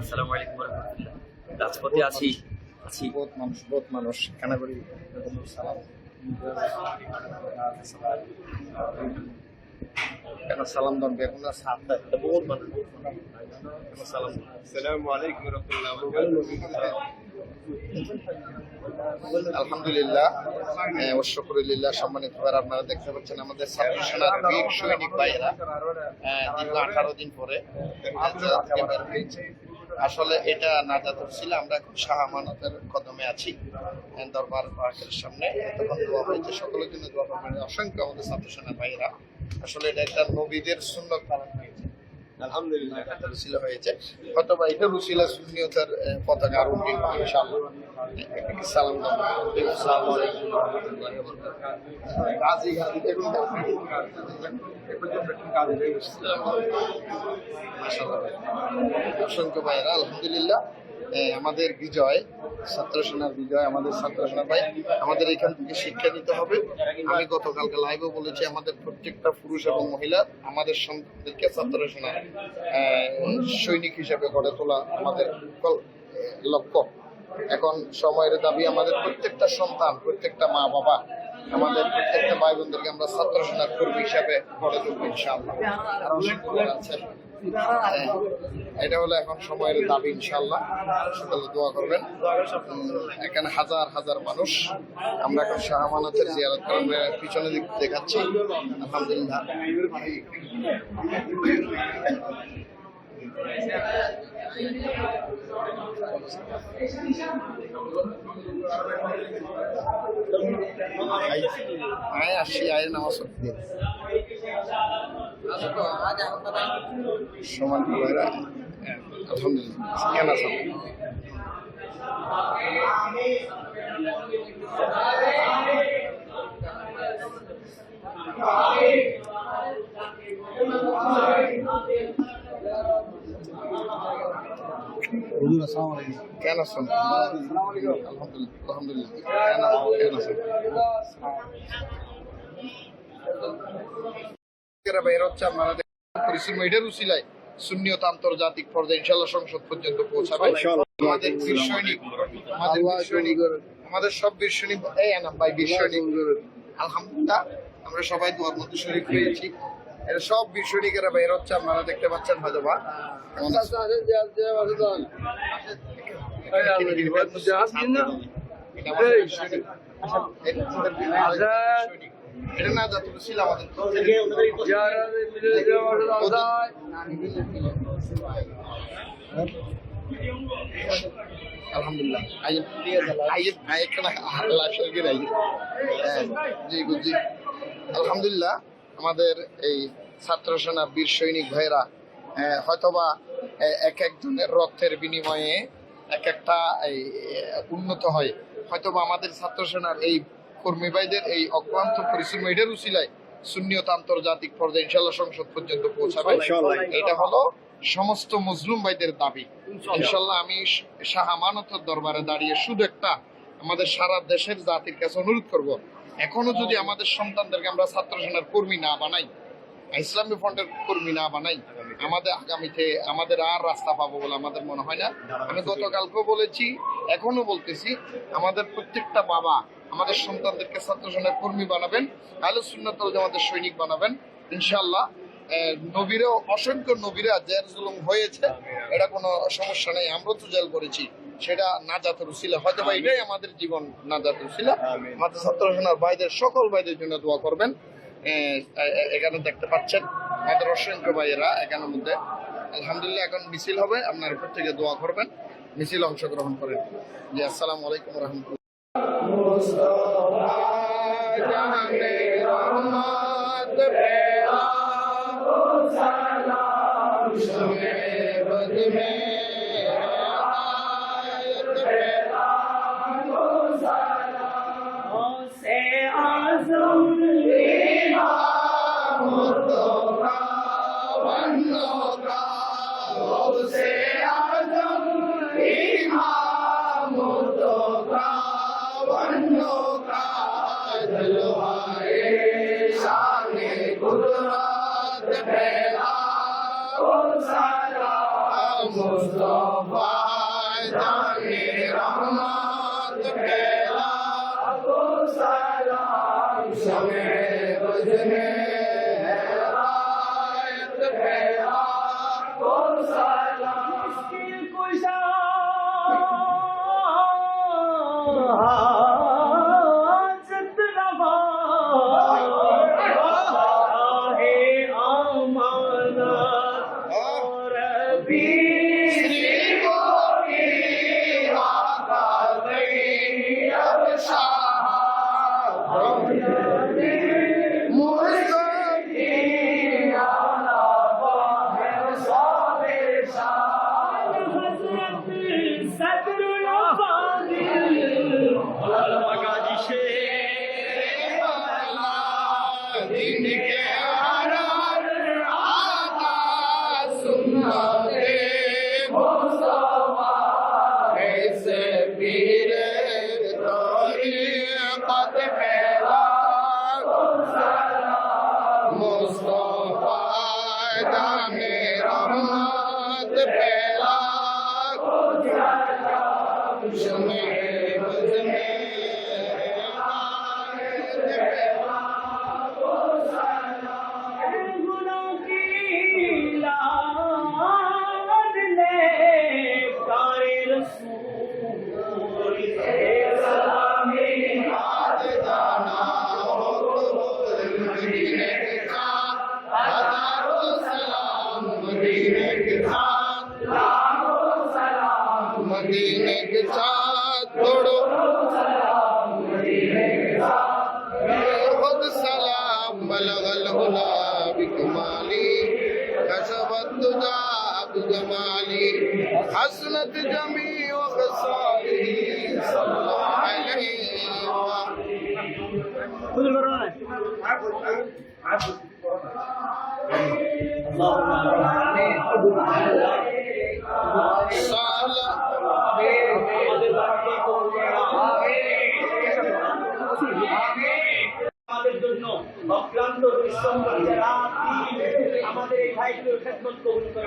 আসসালামু রাজপথে আছি আছি। বহুত মানুষ বহুত মানুষ। কানাগরি কেন সালাম দাম এখন না সাত দেয় বহুত মানুষ। সালাম আসসালামু আলাইকুম রহমতুল্লাহ আলহামদুলিল্লাহ আপনারা দেখতে পাচ্ছেন আমাদের সেনার। আসলে এটা নাজাতুর ছিল আমরা এখন শাহ আমানতের কদমে আছি দরবার পার্কের সামনে। তখন দোয়া হয়েছে সকলের জন্য দোয়া অসংখ্য আমাদের ছাত্র সেনা ভাইয়েরা, আসলে এটা একটা নবীদের সুন্দর পালন হয়েছে। আলহামদুলিল্লাহ হয়েছে। পতাকা অসংখ্য ভাইরা আলহামদুলিল্লাহ। আমাদের বিজয় ছাত্র সেনার বিজয় আমাদের ছাত্র সেনা ভাই আমাদের এখান থেকে শিক্ষা নিতে হবে। আমি গতকালকে লাইভে বলেছি আমাদের প্রত্যেকটা পুরুষ এবং মহিলা আমাদের সন্তানদেরকে ছাত্র সেনা সৈনিক হিসেবে গড়ে তোলা আমাদের লক্ষ্য। এখন সময়ের দাবি আমাদের প্রত্যেকটা সন্তান প্রত্যেকটা মা বাবা আমাদের প্রত্যেকটা ভাই বোনদেরকে আমরা ছাত্র সেনার কর্মী হিসাবে গড়ে তুলবো অসংখ্য আছে হ্যাঁ, এটা হলো এখন সময়ের দাবি ইনশাল্লাহ সকলে দোয়া করবেন। এখানে হাজার হাজার মানুষ। আমরা এখন শাহ আমানতের জিয়ারত করার পিছনে দিক দেখাচ্ছি। আলহামদুলিল্লাহ। আয় আসি, আয় নামাজ। সমান ভাইরা আলহামদুলিল্লাহ কেন আছেন কেন আছেন আলহামদুলিল্লাহ আলহামদুলিল্লাহ কেন কেন আছেন এরা বের হচ্ছে আপনারা পরিশ্রম এটার উসিলায় সুন্নিয়ত আন্তর্জাতিক পর্যায়ে ইনশাল্লাহ সংসদ পর্যন্ত পৌঁছাবে। আমাদের বীর সৈনিক আমাদের বীর সৈনিক আমাদের সব বীর সৈনিক এই আনাম ভাই বীর সৈনিক আলহামদুলিল্লাহ আমরা সবাই দুয়ার মধ্যে শরীর হয়েছি। এরা সব বীর সৈনিকেরা বের হচ্ছে আপনারা দেখতে পাচ্ছেন হয়তো বা এটা আমাদের সৈনিক। এটা আমাদের না যাতে ছিল আমাদের। আলহামদুলিল্লাহ। শরীর জি আমাদের এই ছাত্র সেনা বীর সৈনিক ভাইরা আহ, হয়তোবা এক একজনের রক্তের বিনিময়ে এক একটা উন্নত হয়। হয়তোবা আমাদের ছাত্র সেনার এই কর্মী ভাইদের এই অক্লান্ত পরিশ্রম এটার উচিলায় সুন্নিয়ত আন্তর্জাতিক পর্যায়ে ইনশাল্লাহ সংসদ পর্যন্ত পৌঁছাবে। এটা হলো সমস্ত মুসলিম ভাইদের দাবি। ইনশাল্লাহ আমি শাহ আমানতের দরবারে দাঁড়িয়ে শুধু একটা আমাদের সারা দেশের জাতির কাছে অনুরোধ করব এখনও যদি আমাদের সন্তানদেরকে আমরা ছাত্র সেনার কর্মী না বানাই ইসলামী ফ্রন্টের কর্মী না বানাই আমাদের আগামীতে আমাদের আর রাস্তা পাবো বলে আমাদের মনে হয় না। আমি গতকালকেও বলেছি এখনও বলতেছি আমাদের প্রত্যেকটা বাবা আমাদের সন্তানদেরকে ছাত্র সেনার কর্মী বানাবেন আলু সুন্নতল জামাতের সৈনিক বানাবেন ইনশাল্লাহ নবীরেও অসংখ্য নবীরা জেল জুলুম হয়েছে এটা কোনো সমস্যা নেই আমরা তো জেল করেছি সেটা নাজাতের ছিল হয়তো বা এটাই আমাদের জীবন নাজাতের ছিল আমাদের ছাত্র সেনার ভাইদের সকল ভাইদের জন্য দোয়া করবেন। এখানে দেখতে পাচ্ছেন আমাদের অসংখ্য ভাইয়েরা এখানের মধ্যে। আলহামদুলিল্লাহ এখন মিছিল হবে আপনার উপর থেকে দোয়া করবেন মিছিল অংশগ্রহণ করেন। জি আসসালামু আলাইকুম রহমতুল্লাহ। से Allah. مدینے کے ساتھ دوڑو خود سلام بلغ الہلا بکمالی قصبت دجا بجمالی حسنت جمی و خصاری صلی اللہ علیہ وآلہ اللهم صل على محمد وعلى آل محمد আমাদের জন্য অক্লান্ত পরিশ্রম করে আমাদের এই ভাইগুলো খেদমত কবুল করে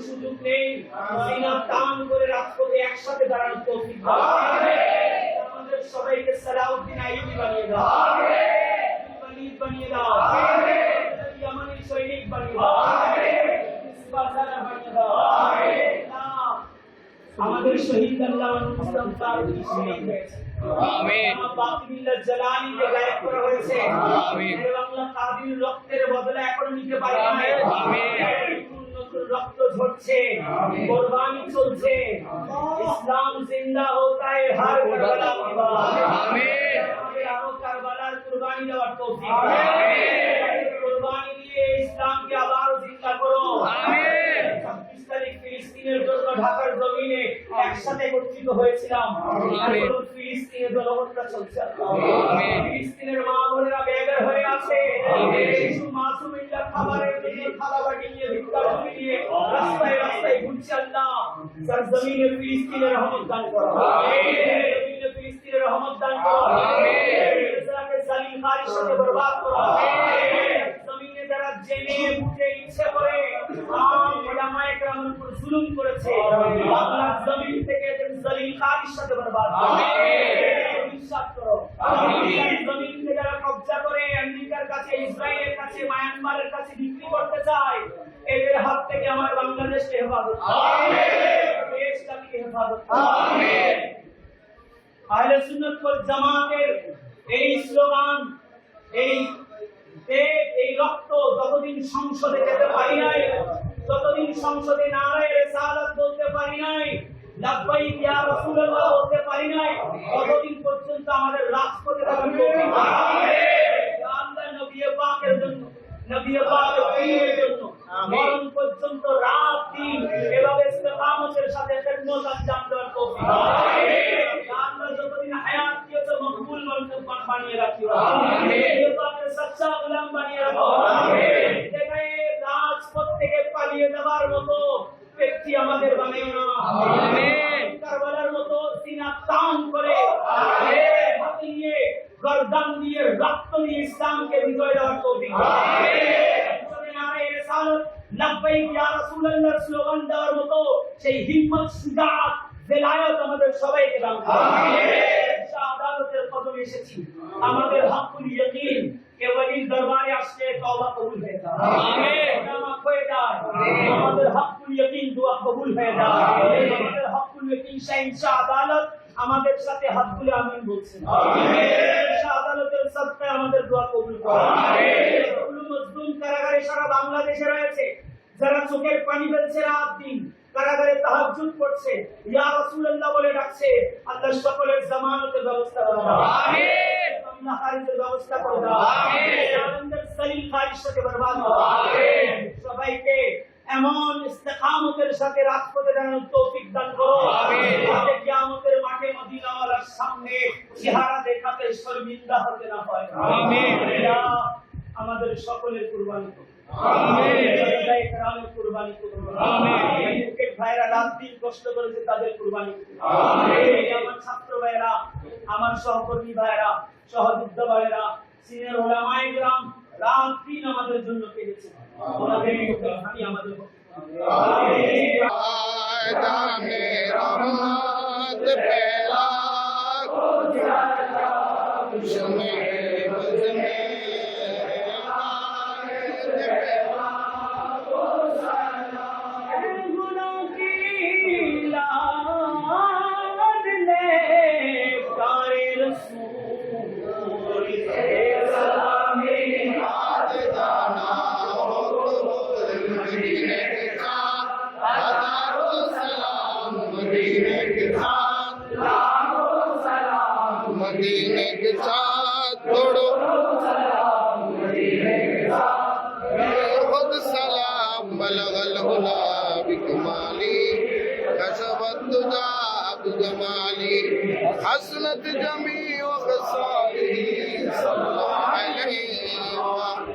সুযোগ নেই সিনা টান করে রাজপথে একসাথে দাঁড়ানোর তৌফিক দান আমাদের সবাইকে সালাউদ্দিন আইয়ুবী বানিয়ে দাও। ওয়ালিদ বানিয়ে দাও। আমিন। ইয়ামানি সৈনিক বানিয়ে দাও। আমিন। ইসবাজারা বানিয়ে দাও। আল্লাহ, আমাদের শহীদ আল্লাহ মুস্তাফা শহীদ হয়েছে। আমিন। বাতিল্লাহ জালানি গায়েব করা হয়েছে। আমিন। বাংলা কাদির রক্তের বদলে এখনও নিতে পারি আমিন। রক্ত ঝরছে কোরবানি চলছে ইসলাম জিন্দা होता है हर करबला के बाद আমিন আমাদের আরো কারবালার কুরবানি দেওয়ার তৌফিক আমিন কুরবানি দিয়ে ইসলামকে আবারও জিন্দা করো আমিন ঢাকার জমিনে একসাথে একত্রিত হয়েছিলাম। ফিলিস্তিনের জনগণটা চলছে ফিলিস্তিনের মা বোনেরা বেঘর হয়ে আছে। শিশু মাসুমিল্লা খাবারের জন্য থালা বাটি নিয়ে ভিক্ষা বাটি নিয়ে রাস্তায় রাস্তায় ঘুরছে আল্লাহ। সরজমিনে ফিলিস্তিনের রহমত দান করো জমিনে ফিলিস্তিনের রহমত দান করো জালিম খারির সাথে বরবাদ করো জুলুম করেছে। বাংলার জমিন থেকে এদের জালিম খারির সাথে বরবাদ বিশ্বাস করো। জমিন থেকে যারা কবজা করে আমেরিকার কাছে ইসরায়েলের কাছে মায়ানমারের কাছে বিক্রি করতে চায় এদের হাত থেকে আমার বাংলাদেশকে হেফাজত দেশটাকে হেফাজত আহলে সুন্নাত ওয়াল জামাতের এই স্লোগান এই এই রক্ত যতদিন সংসদে যেতে পারি নাই ততদিন সংসদে নারায় রিসালাত বলতে পারি নাই লাব্বাইক ইয়া রাসূলুল্লাহ বলতে পারি নাই ততদিন পর্যন্ত আমাদের রাজপথে নবী পাকের জন্য নবী পাকের প্রেমের জন্য মরণ পর্যন্ত চালিয়ে দেওয়ার মতো ব্যক্তি আমাদের বানাইও না কারবালার মতো সিনা টান করে হাতে নিয়ে গর্দান দিয়ে রক্ত দিয়ে ইসলামকে বিজয় দেওয়ার তৌফিক ইয়া রাসূলুল্লাহ স্লোগান দেওয়ার মতো সেই হিম্মত সুজাত বেলায়ত আমাদের সবাইকে দান কদমে এসেছি। আমাদের হকুল ইয়াকিন কে ওলির দরবারে তওবা কবুল হয়ে যায়। আমিন। হয়ে যায়। আমাদের হকুল ইয়াকিন দোয়া কবুল হয়ে যায়। আমাদের হকুল ইয়াকিন শাহিনশাহ আদালত আমাদের সাথে হাত তুলে আমিন বলছেন। শাহ আদালতের সত্তায় আমাদের দোয়া কবুল করুন আমিন। মজলুম কারাগারে সারা বাংলাদেশে রয়েছে যারা চোখের পানি ফেলছে রাত দিন কারাগারে তাহাজ্জুদ পড়ছে ইয়া রাসূলুল্লাহ বলে ডাকছে আল্লাহ সকলের জামানতের ব্যবস্থা করে আমিন। আল্লাহ খারিজের ব্যবস্থা করে আমিন। জালেমদের সলিল খারিজ থেকে বরবাদ করো। আমিন। সবাইকে এমন ইস্তেকামতের সাথে রাজপথে দাঁড়ানোর তৌফিক দান করো। আমিন। যাতে কিয়ামতের মাঠে মদিনাওয়ালার সামনে চেহারা দেখাতে শর্মিন্দা হতে না হয়। আমিন। আমাদের সকলের কুরবানি করো। আমার সহকর্মী ভাইরা সহযোদ্ধা ভাইরা সিনিয়র ওলামায়ে গ্রাম রাত দিন আমাদের জন্য কেঁদেছে ওনাদের হানি আমাদের রহমত मदीने के साथ छोड़ो खुद सलाम बलगल हुदा बिकमाली कसबत तुजा बिजमाली हसनत जमी व खसाली सल्लल्लाहु अलैहि व